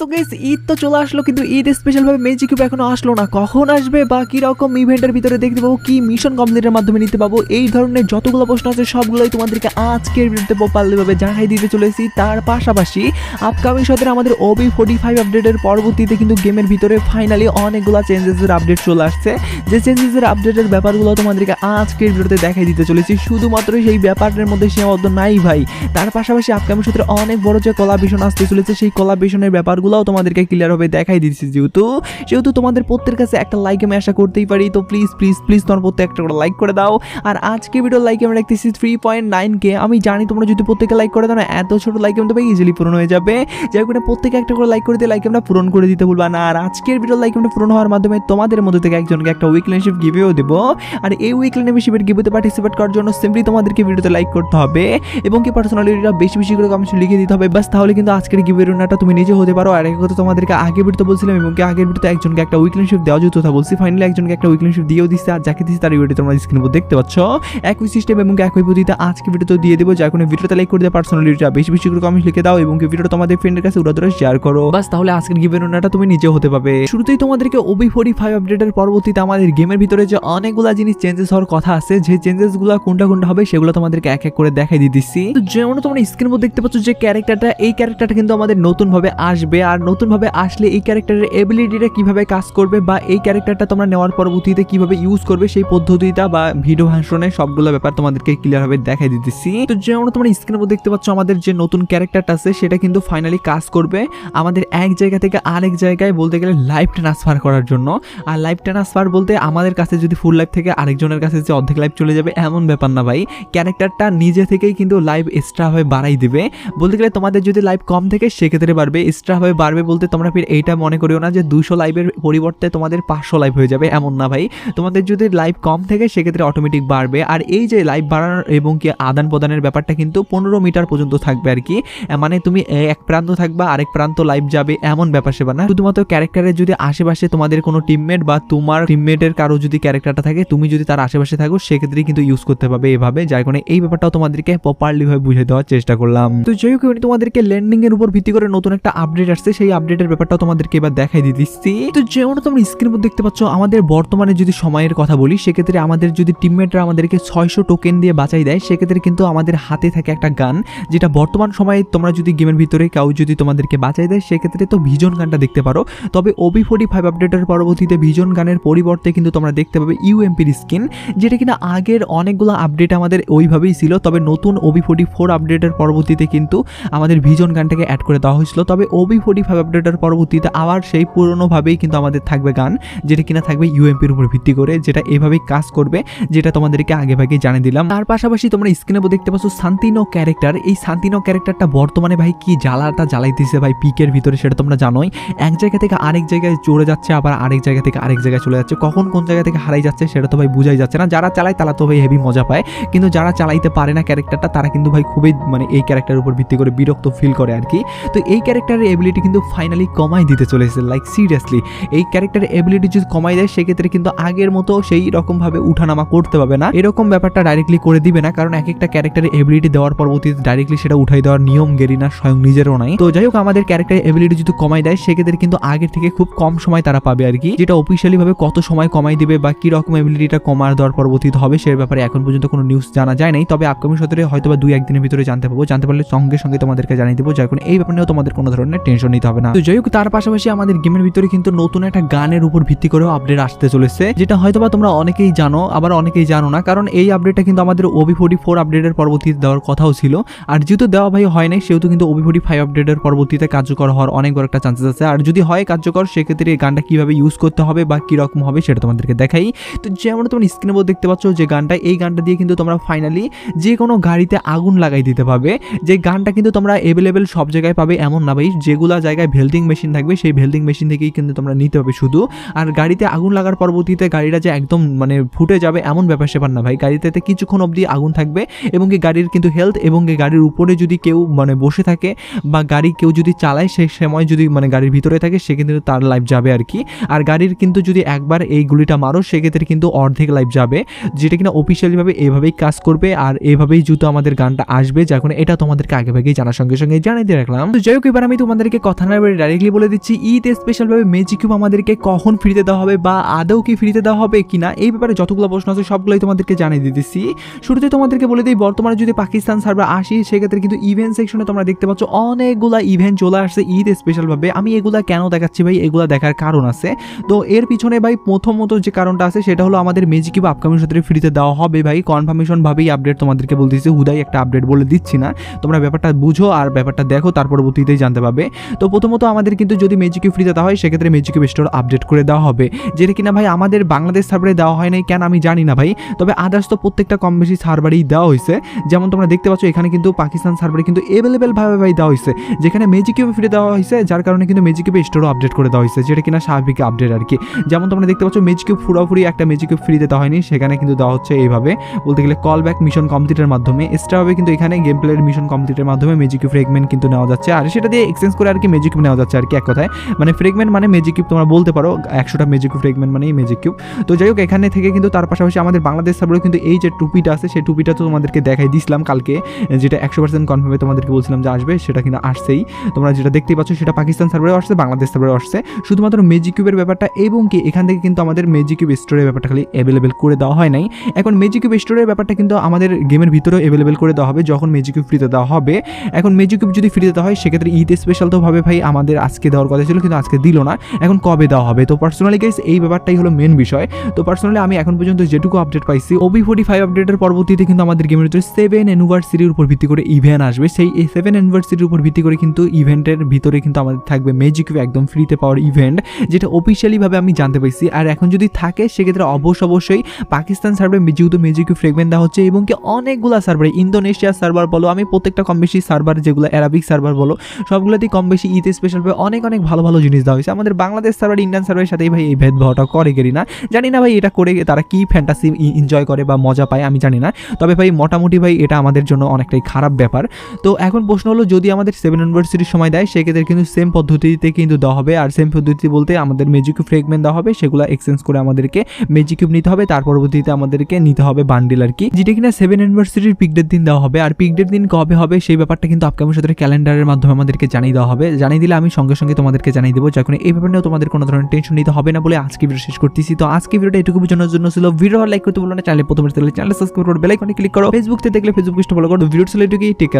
So guys Eid তো চলে আসলো, কিন্তু ঈদ স্পেশাল ভাবে ম্যাজিক কিউব এখনও আসলো না। কখন আসবে বা ইভেন্টের ভিতরে দেখতে পাবো, কি মিশন কমপ্লিটের মাধ্যমে নিতে পাবো, এই ধরনের যতগুলো প্রশ্ন আছে, সবগুলোই তোমাদেরকে আজকের ভিডিওতে জানাই দিতে চলেছি। তার পাশাপাশি আপকামিং আমাদের ওবি ফোর্টি ফাইভ আপডেটের পরবর্তীতে কিন্তু গেমের ভিতরে ফাইনালি অনেকগুলো চেঞ্জেসের আপডেট চলে আসছে। যে চেঞ্জেসের আপডেটের ব্যাপারগুলো তোমাদেরকে আজকের ভিডিওতে দেখাই দিতে চলেছি, শুধুমাত্র সেই ব্যাপারের মধ্যে সীমাবদ্ধ নাই ভাই। তার পাশাপাশি আপকামিং সূত্রে অনেক বড় যে কলাভিশন আসতে চলেছে, সেই কলাভিশনের ব্যাপারগুলোও তোমাদেরকে ক্লিয়ার হবে দেখাই দিচ্ছি যেহেতু যেহেতু তোমাদের প্রত্যেকের কাছে একটা লাইক আমি আশা করতেই পারি। তো প্লিজ প্লিজ প্লিজ তোমার প্রত্যেক একটা করে লাইক করে দাও। আর আজকে ভিডিও লাইক আমি রাখতেছি থ্রি পয়েন্ট নাইন কে আমি জানি তোমরা যদি প্রত্যেকে লাইক করে দাও না, এত ছোট লাইক আমি তবে ইজিলি পূরণ হয়ে যাবে। যাই করে প্রত্যেকে একটা করে লাইক করে দিয়ে লাইক আমরা পূরণ করে দিতে ভুলবা না। আর আজকের ভিডিও লাইক আমরা পূরণ হওয়ার মাধ্যমে তোমাদের মধ্যে থেকে একজনকে একটা উইকলিনশিপ গিভেও দেবো। আর এই উইকলিনশিপের গিভেতে পার্টিসিপেট করার জন্য সিম্পলি তোমাদেরকে ভিডিওতে লাইক করতে হবে। এবং কি পার্সোনালিটিটা বেশি বেশি করে কমেন্টে লিখে দিতে হবে। বাস তাহলে কিন্তু আজকের গিভের রুনাটা তুমি নিজে হতে পারো। আর এক কথা তোমাদেরকে আগে ভিডিওতে বলছিলাম এবং কি আগের ভিডিওতে একজনকে একটা উইকলিনশিপ দেওয়া যেত কথা বলছি। ফাইনালি একজনকে একটা উইকলিনশিপ দিয়েও দিচ্ছে আর যাকে দিচ্ছে তার ভিডিও তোমরা স্ক্রিনের উপর দেখতে পাচ্ছ। একই সিস্টেম এবং একই পদ্ধতিতে আজকে ভিডিওতে দিয়ে দেবো, যার কোনো ভিডিওতে লাইক করে দেওয়া পার্সোনালিটিটা বেশি বেশি করে কমেন্ট লিখে দাও, এবং ভিডিওটা তোমাদের ফ্রেন্ডের কাছে উড়া শেয়ার করো। বাস, তাহলে আজকের গিভের রুনাটা তুমি নিজে হতে পারবে। শুরুতেই তোমাদেরকে ওবি ফোর্টি ফাইভ আপডেটের পরবর্তীতে আমাদের গেমের ভিতরে যে অনেকগুলা জিনিস চেঞ্জেস হওয়ার কথা আছে, যে চেঞ্জেসগুলো কোনটা কোনটা হবে সেগুলো তোমাদেরকে এক এক করে দেখাই দিয়ে দিচ্ছি তো যেমন তোমরা স্ক্রিনের মধ্যে দেখতে পাচ্ছ, যে ক্যারেক্টারটা এই ক্যারেক্টারটা কিন্তু আমাদের নতুন ভাবে আর নতুনভাবে আসলে এই ক্যারেক্টারের এবিলিটিটা কীভাবে কাজ করবে বা এই ক্যারেক্টারটা তোমরা নেওয়ার পরবর্তীতে কীভাবে ইউজ করবে সেই পদ্ধতিটা বা ভিডিও ভাষণে সবগুলো ব্যাপার তোমাদেরকে ক্লিয়ারভাবে দেখাই দিতেছি। তো যেমন তোমরা স্ক্রিনের মধ্যে দেখতে পাচ্ছ, আমাদের যে নতুন ক্যারেক্টারটা আছে, সেটা কিন্তু ফাইনালি কাজ করবে আমাদের এক জায়গা থেকে আরেক জায়গায় বলতে গেলে লাইভ ট্রান্সফার করার জন্য। আর লাইভ ট্রান্সফার বলতে আমাদের কাছে যদি ফুল লাইভ থেকে আরেকজনের কাছে যে অর্ধেক লাইভ চলে যাবে, এমন ব্যাপার না ভাই। ক্যারেক্টারটা নিজে থেকেই কিন্তু লাইভ এক্সট্রা হয়ে বাড়াই দিবে। বলতে গেলে তোমাদের যদি লাইভ কম থেকে, সেক্ষেত্রে বাড়বে। এক্সট্রা হয়ে বাড়বে বলতে তোমরা ফির এইটা মনে করিও না যে দুশো লাইভের পরিবর্তে তোমাদের পাঁচশো লাইভ হয়ে যাবে, এমন না ভাই। তোমাদের যদি লাইভ কম থেকে, সেক্ষেত্রে অটোমেটিক বাড়বে। আর এই যে লাইভ বাড়ানোর এবং কি আদান প্রদানের ব্যাপারটা কিন্তু পনেরো মিটার পর্যন্ত থাকবে আর কি। মানে তুমি এক প্রান্ত থাকবা, আরেক প্রান্ত লাইভ যাবে, এমন ব্যাপার সেবা না। শুধুমাত্র ক্যারেক্টারের যদি আশেপাশে তোমাদের কোনো টিমমেট বা তোমার টিমমেটের কারও যদি ক্যারেক্টারটা থাকে, তুমি যদি তার আশেপাশে থাকো সেক্ষেত্রে কিন্তু ইউজ করতে পারবে এভাবে। যার কারণে এই ব্যাপারটাও তোমাদেরকে প্রপারলি ভাবে বুঝে দেওয়ার চেষ্টা করলাম। তো যাই হোক তোমাদেরকে ল্যান্ডিং এর উপর ভিত্তি করে নতুন একটা আপডেট আসছে, সেই আপডেটের ব্যাপারটাও তোমাদেরকে এবার দেখাই দিয়ে দিচ্ছি। তো যেমন তোমরা স্ক্রিনের মধ্যে দেখতে পাচ্ছ, আমাদের বর্তমানে যদি সময়ের কথা বলি, সেক্ষেত্রে আমাদের যদি টিমমেটরা আমাদেরকে ছয়শো টোকেন দিয়ে বাঁচাই দেয়, সেক্ষেত্রে কিন্তু আমাদের হাতে থাকে একটা গান যেটা বর্তমান সময়ে তোমরা যদি গেমের ভিতরে কেউ যদি তোমাদেরকে বাঁচাই দেয়, সেক্ষেত্রে তো ভিজন গানটা দেখতে পারো। তবে ওবি ফোর্টি ফাইভ আপডেটের পরবর্তীতে ভিজন গানের পরিবর্তে কিন্তু তোমরা দেখতে পাবে ইউএমপির স্কিন যেটা কিনা আগের অনেকগুলো আপডেট আমাদের ওইভাবেই ছিল, তবে নতুন ওবি ফোর্টি ফোর আপডেটের পরবর্তীতে কিন্তু আমাদের ভিজন গানটাকে অ্যাড করে দেওয়া হয়েছিল। তবে ওবি ফোর্টি ফাইভ আপডেটের পরবর্তীতে আবার সেই পুরনোভাবেই কিন্তু আমাদের থাকবে গান, যেটা কিনা থাকবে ইউএমপির উপর ভিত্তি করে, যেটা এভাবেই কাজ করবে, যেটা তোমাদেরকে আগে ভাগে জানিয়ে দিলাম। তার পাশাপাশি তোমরা স্ক্রিনে দেখতে পাচ্ছ শান্তিনো ক্যারেক্টার এই শান্তিনো ক্যারেক্টারটা বর্তমানে ভাই কি জ্বালাটা জ্বালাইতেছে ভাই পিকের ভিতরে সেটা তোমরা জানোই। এক জায়গা থেকে আরেক জায়গায় চড়ে যাচ্ছে, আবার আরেক জায়গা থেকে আরেক জায়গায় চলে যাচ্ছে। কখন কোন জায়গা থেকে হারাই যাচ্ছে সেটা তো ভাই বোঝাই যাচ্ছে না। যারা চালায় তারা তো ভাই হেভি মজা পায়। কিন্তু যারা চালাইতে পারে না ক্যারেক্টারটা তারা কিন্তু ভাই খুবই মানে এই ক্যারেক্টারের উপর ভিত্তি করে বিরক্ত ফিল করে আর কি। তো এই ক্যারেক্টারের এবিলিটি কিন্তু ফাইনালি কমাই দিতে চলেছে লাইক সিরিয়াসলি এই ক্যারেক্টারের এবিলিটি যদি কমাই দেয়, সেক্ষেত্রে কিন্তু আগের মতো সেই রকমভাবে উঠানামা করতে পারবে না। এরকম ব্যাপারটা ডাইরেক্টলি করে দিবে না, কারণ এক একটা ক্যারেক্টারের এবিলিটি দেওয়ার পরবর্তীতে ডাইরেক্টলি সেটা উঠাই দেওয়ার নিয়ম গেরিনা স্বয়ং নিজেরও নাই। তো যাই হোক, আমাদের ক্যারেক্টারের এবিলিটি যদি কমাই দেয়, সেক্ষেত্রে কিন্তু আগের থেকে খুব কম সময় তারা পাবে আর কি, যেটা অফিসিয়ালি ভাবে কত সময় কমাই দিবে বা কি রকম এবিলিটিটা কমার দেওয়ার পরবর্তীতে হবে, সে ব্যাপারে এখন পর্যন্ত কোনো নিউজ জানা যায় নাই। তবে আপকামিং সতেরো হয়তো বা দুই একদিনের ভিতরে জানতে পারব জানতে পারলে সঙ্গে সঙ্গে তোমাদেরকে জানিয়ে দেবো। যার কারণে এই ব্যাপার নিয়েও তোমাদের কোনো ধরনের টেনশন নিতে হবে না। তো যাই হোক, তার পাশাপাশি আমাদের গেমের ভিতরে কিন্তু নতুন একটা গানের উপর ভিত্তি করেও আপডেট আসতে চলেছে, যেটা হয়তো বা তোমরা অনেকেই জানো, আবার অনেকেই জানো না, কারণ এই আপডেটটা কিন্তু আমাদের ওবি ফোর্টি ফোর আপডেটের পরবর্তীতে দেওয়ার কথাও ছিল। আর যেহেতু দেওয়া ভাই হয় নাই, সেহেতু কিন্তু ওবি ফোর্টি ফাইভ আপডেটের পরবর্তীতে কার্যকর হওয়ার অনেক বড় একটা চান্সেস আছে। আর যদি হয় কার্যকর, সেক্ষেত্রে এই গানটা কীভাবে ইউজ করতে হবে বা কীরকম হবে সেটা তোমাদেরকে দেখাই। তো যেমন তোমরা স্ক্রিনের মধ্যে দেখতে পাচ্ছ যে গানটা, এই গানটা দিয়ে কিন্তু তোমরা ফাইনালি যে কোনো গাড়িতে আগুন লাগাই দিতে পারবে। যে গানটা কিন্তু তোমরা অ্যাভেলেবেল সব জায়গায় পাবে, এমন না ভাই, যেগুলো জায়গায় ভেল্ডিং মেশিন থাকবে, সেই ভেল্ডিং মেশিন থেকেই কিন্তু তোমরা নিতে হবে শুধু। আর গাড়িতে আগুন লাগার পরবর্তীতে গাড়িটা যে একদম মানে ফুটে যাবে এমন ব্যাপার সেপার না ভাই। গাড়িতে কিছুক্ষণ অবধি আগুন থাকবে এবং কি গাড়ির কিন্তু হেলথ এবং গাড়ির উপরে যদি কেউ মানে বসে থাকে বা গাড়ি কেউ যদি চালায় সেই সময় যদি মানে গাড়ির ভিতরে থাকে, সে কিন্তু তার লাইফ যাবে আর কি। আর গাড়ির কিন্তু যদি একবার এই গুলিটা মারো, সেক্ষেত্রে কিন্তু অর্ধেক লাইফ যাবে। যেটা কিনা অফিসিয়ালিভাবে এভাবেই কাজ করবে আর এভাবেই যেহেতু আমাদের গানটা আসবে যখন এটা তোমাদেরকে আগে ভাগেই জানার সঙ্গে সঙ্গে জানিয়ে দিয়ে রাখলাম। তো যাই হোক, এবার আমি তোমাদেরকে কথা না বলে ডাইরেক্টলি বলে দিচ্ছি, ঈদ স্পেশালভাবে ম্যাজিক কিউব আমাদেরকে কখন ফ্রিতে দেওয়া হবে বা আদৌ কি ফ্রিতে দেওয়া হবে কিনা, এই ব্যাপারে যতগুলো প্রশ্ন আছে সবগুলোই তোমাদেরকে জানিয়ে দিতেছি। শুরুতে তোমাদেরকে বলে দিই, বর্তমানে যদি পাকিস্তান সার্ভার আসি, সেক্ষেত্রে কিন্তু ইভেন্ট সেকশনে তোমরা দেখতে পাচ্ছ অনেকগুলা ইভেন্ট চলে আসছে ঈদ স্পেশালভাবে আমি এগুলা কেন দেখাচ্ছি ভাই? এগুলা দেখার কারণ আছে। তো এর পিছনে ভাই প্রথমত যে কারণটা আছে, সেটা হলো আমাদের ম্যাজিক কিউব আপকামিং সত্রে ফ্রিতে দেওয়া হবে ভাই। কনফার্মেশনভাবেই আপডেট তোমাদেরকে বলতেছি, হুদাই একটা আপডেট বলে দিচ্ছি না। তোমরা ব্যাপারটা বুঝো আর ব্যাপারটা দেখো, তার পরবর্তীতেই জানতে পারবে। তো প্রথমত আমাদের কিন্তু যদি ম্যাজিক ফ্রি দেওয়া হয়, সেক্ষেত্রে কিউব স্টোর আপডেট করে দেওয়া হবে। যেটা কিনা ভাই আমাদের বাংলাদেশ সার্ভারে দেওয়া হয় নাই, কেন আমি জানি না ভাই। তবে আদার্স তো প্রত্যেকটা কম বেশি সার্ভারেই দেওয়া হয়েছে। যেমন তোমরা দেখতে পাচ্ছ, এখানে কিন্তু পাকিস্তান সার্ভারে কিন্তু অ্যাভেলেবেল ভাবে ভাই দেওয়া হয়েছে। যেখানে ম্যাজিক কিউবে ফ্রি দেওয়া হয়েছে, যার কারণে কিন্তু ম্যাজিক কিউবে স্টোরও আপডেট করে দেওয়া হয়েছে, যেটা কিনা স্বাভাবিক আপডেট আর কি যেমন তোমরা দেখতে পাচ্ছ ম্যাজিক কিউব পুরোপুরি একটা ম্যাজিক ফ্রি দেওয়া হয়নি, সেখানে কিন্তু দেওয়া হচ্ছে এইভাবে। বলতে গেলে কল ব্যাক মিশন কমপ্লিটের মাধ্যমে। এক্সট্রাভাবে কিন্তু এখানে গেম প্লের মিশন কমপ্লিটের মাধ্যমে ম্যাজিক কিউব ফ্রেগমেন্ট কিন্তু নেওয়া যাচ্ছে। আর সেটা দিয়ে এক্সচেঞ্জ করে আর কি ম্যাজিক কিউব নেওয়া যাচ্ছে আর কি এক কথায়। মানে ফ্রেগমেন্ট মানে ম্যাজিক কিউব তোমরা বলতে পারো, একশোটা ম্যাজিক ফ্রেগমেন্ট মানেই ম্যাজিক কিউব তো যাই হোক, এখানে থেকে কিন্তু তার পাশাপাশি আমাদের বাংলাদেশ সার্ভারে কিন্তু এই যে টুপিটা আছে, সেই টুপিটা তো তোমাদেরকে দেখাই দিছিলাম কালকে, যেটা একশো পার্সেন্ট কনফার্মে তোমাদেরকে বলছিলাম যে আসবে, সেটা কিন্তু আসছেই। তোমরা যেটা দেখতেই পাচ্ছ, সেটা পাকিস্তান সার্ভারে আসছে, বাংলাদেশ সার্ভারে আসছে। শুধুমাত্র মেজিক কিউবের ব্যাপারটা এবং কি, এখান থেকে কিন্তু আমাদের মেজিক কিউব স্টোরের ব্যাপারটা খালি অ্যাভেলেবেল করে দেওয়া হয় নাই। এখন মেজিক কিউব স্টোরের ব্যাপারটা কিন্তু আমাদের গেমের ভিতরেও অ্যাভেলেবেল করে দেওয়া হবে, যখন মেজিক কিউব ফ্রিতে দেওয়া হবে। এখন মেজিক কিউব যদি ফ্রিতে দেওয়া হয়, সেক্ষেত্রে ঈদ স্পেশাল তো ভাবে ভাই, আমাদের আজকে দেওয়ার কথা ছিল কিন্তু আজকে দিল না। এখন কবে দেওয়া হবে? তো পার্সোনালি গাইস এই ব্যাপারটাই হলো মেন বিষয়। তো পার্সোনালি আমি এখন পর্যন্ত যেটুকু আপডেট পাইছি ওবি ফোর্টি ফাইভ আপডেটের পরবর্তীতে কিন্তু আমাদের গেমের ভিতরে সেভেন অ্যানিভার্সারির উপর ভিত্তি করে ইভেন্ট আসবে। সেই সেভেন অ্যানিভার্সারির উপর ভিত্তি করে কিন্তু ইভেন্টের ভিতরে কিন্তু আমাদের থাকবে ম্যাজিক একদম ফ্রিতে পাওয়ার ইভেন্ট যেটা অফিসিয়ালিভাবে আমি জানতে পাইছি। আর এখন যদি থাকে, সেক্ষেত্রে অবশ্য অবশ্যই পাকিস্তান সার্ভারে যেহেতু ম্যাজিক ফ্রেগমেন্ট দেওয়া হচ্ছে এবং কি অনেকগুলো সার্ভারে ইন্দোনেশিয়ার সার্ভার বলো, আমি প্রত্যেকটা কম বেশি সার্ভার যেগুলো অ্যারাবিক সার্ভার বলো, সবগুলোতেই কম ঈদ স্পেশাল স্পেশালভাবে অনেক অনেক ভালো ভালো জিনিস দেওয়া হয়েছে। আমাদের বাংলাদেশ সার্ভার ইন্ডিয়ান সার্ভারের সাথেই ভাই এই ভেদভাবটা করে গেরি না? জানি না ভাই এটা করে তারা কি ফ্যান্টাসি এনজয় করে বা মজা পায়, আমি জানি না। তবে ভাই মোটামুটি ভাই এটা আমাদের জন্য অনেকটাই খারাপ ব্যাপার। তো এখন প্রশ্ন হলো, যদি আমাদের সেভেন ইউনিভার্সিটির সময় দেয়, সেক্ষেত্রে কিন্তু সেম পদ্ধতিতে কিন্তু দেওয়া হবে। আর সেম পদ্ধতি বলতে আমাদের মেজিক ফ্রেগমেন্ট দেওয়া হবে, সেগুলো এক্সচেঞ্জ করে আমাদেরকে মেজিক কিউব নিতে হবে। তার পরবর্তীতে আমাদেরকে নিতে হবে বান্ডিল আর কি। যেটা কিনা সেভেন ইউনিভার্সিটির পিকডের দিন দেওয়া হবে। আর পিকডের দিন কবে হবে, সেই ব্যাপারটা কিন্তু আপকামিং সাথে ক্যালেন্ডারের মাধ্যমে আমাদেরকে জানিয়ে দেওয়া হবে। জানিয়ে দিলে আমি সঙ্গে সঙ্গে তোমাদেরকে জানিয়ে দেবো যখন এই ব্যাপার নিয়েও তোমাদের কোনো ধরনের টেনশন নিতে হবে না বলে আজকে ভিডিও শেষ করতেছি। তো আজকে ভিডিওটা এটুকু বোঝানোর জন্য ছিল ভিডিও লাইক করতে বলো না চ্যানেল প্রথমে চ্যানেল সাবস্ক্রাইব করো বেলাইকনে ক্লিক করো। ফেসবুক থেকে দেখলে ফেসবুক ফলো করো ভিডিও ছিল এটুকুই টেক